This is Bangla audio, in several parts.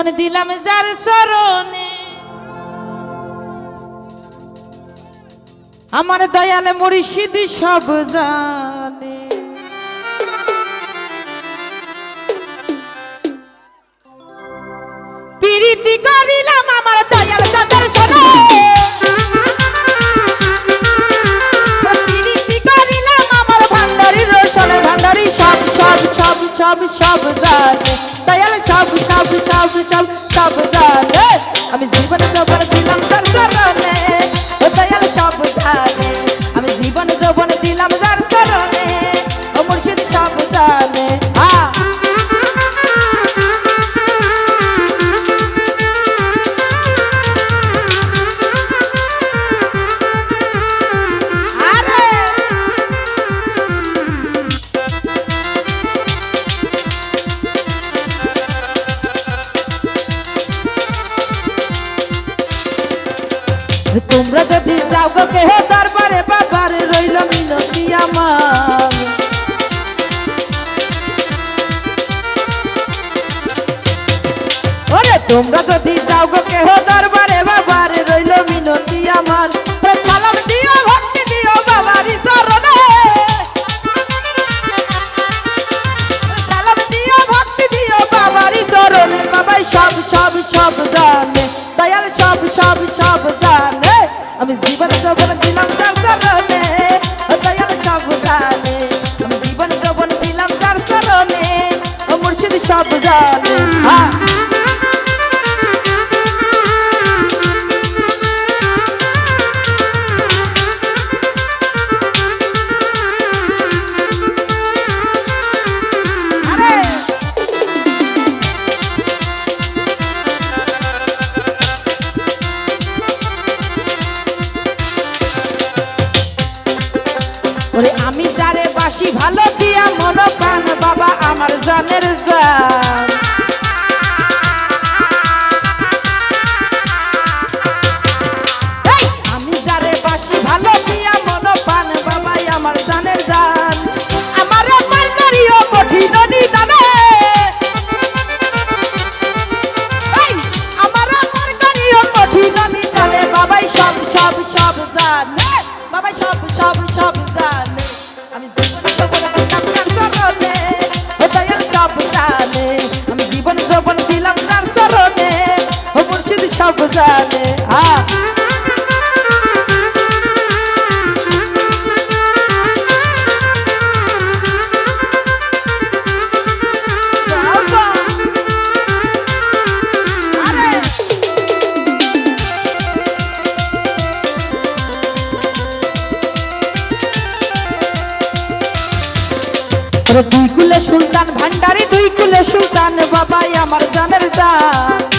জীবন দিলাম যার চরণে। আমার দয়াল মুর্শিদ সব জানে। প্রীতি করিলাম আমার দয়াল চাঁদের শোনো সব সব সব সব জানে। দয়াল সব সব সব সব সব জানে আমি জীবন যৌবন দিলাম তোমরা যদি চাও গো কেহ দরবারে বাবার, রইল মিনতি আমার। ওরে, তোমরা যদি চাও গো কেহ দরবারে মুর্শিদ সব জানে। আমি যারে বাসি ভালো দিয়া মন প্রাণ বাবা আমার জানের দুই কুলে সুলতান ভান্ডারি দুই কুলে সুলতান বাবাই আমার জানের জান।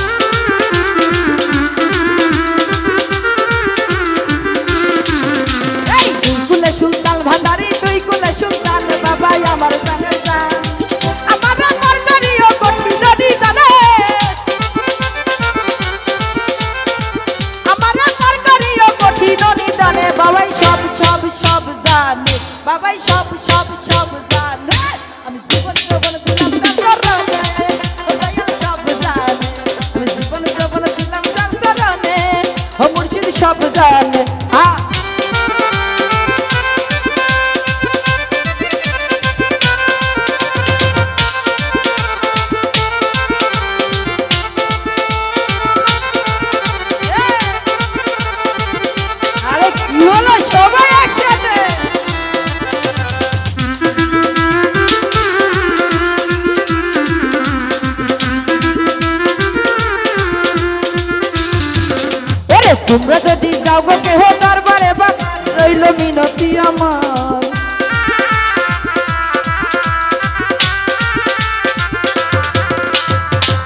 তোমরা যদি যাও গো কেহ দরবারে বাবা রইল মিনতি আমার।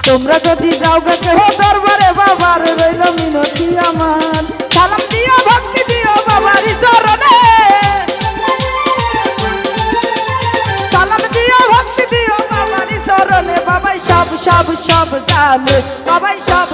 তোমরা যদি যাও গো কেহ দরবারে বাবার রইল মিনতি আমার। সালাম দিও, ভক্তি দিও বাবারি চরণে। সালাম দিও, ভক্তি দিও বাবারি চরণে। বাবাই সব সব সব জানে। বাবাই সব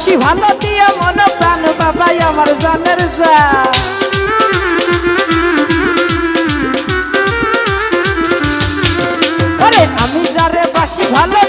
ভালোবাসি ভালো দিয়া মন প্রাণ বাবাই আমার জানের যা। আমি যারে বাসি ভালো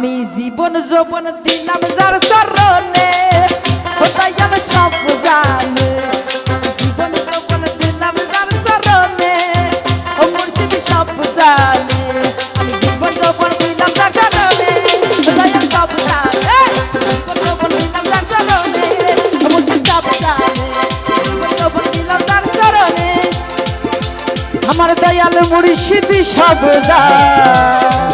আমি জীবন যৌবন দিলাম যার চরণে। কোথায় আমার সব জানে। জীবন যৌবন দিলাম যার চরণে। ও মুর্শিদ সব জানে। আমি জীবন যৌবন দিলাম যার চরণে। কোথায় আমি সব জানে। জীবন যৌবন দিলাম যার চরণে। ও মুর্শিদ সব জানে। জীবন যৌবন দিলাম যার চরণে। আমার দয়াল মুর্শিদ সব জানে।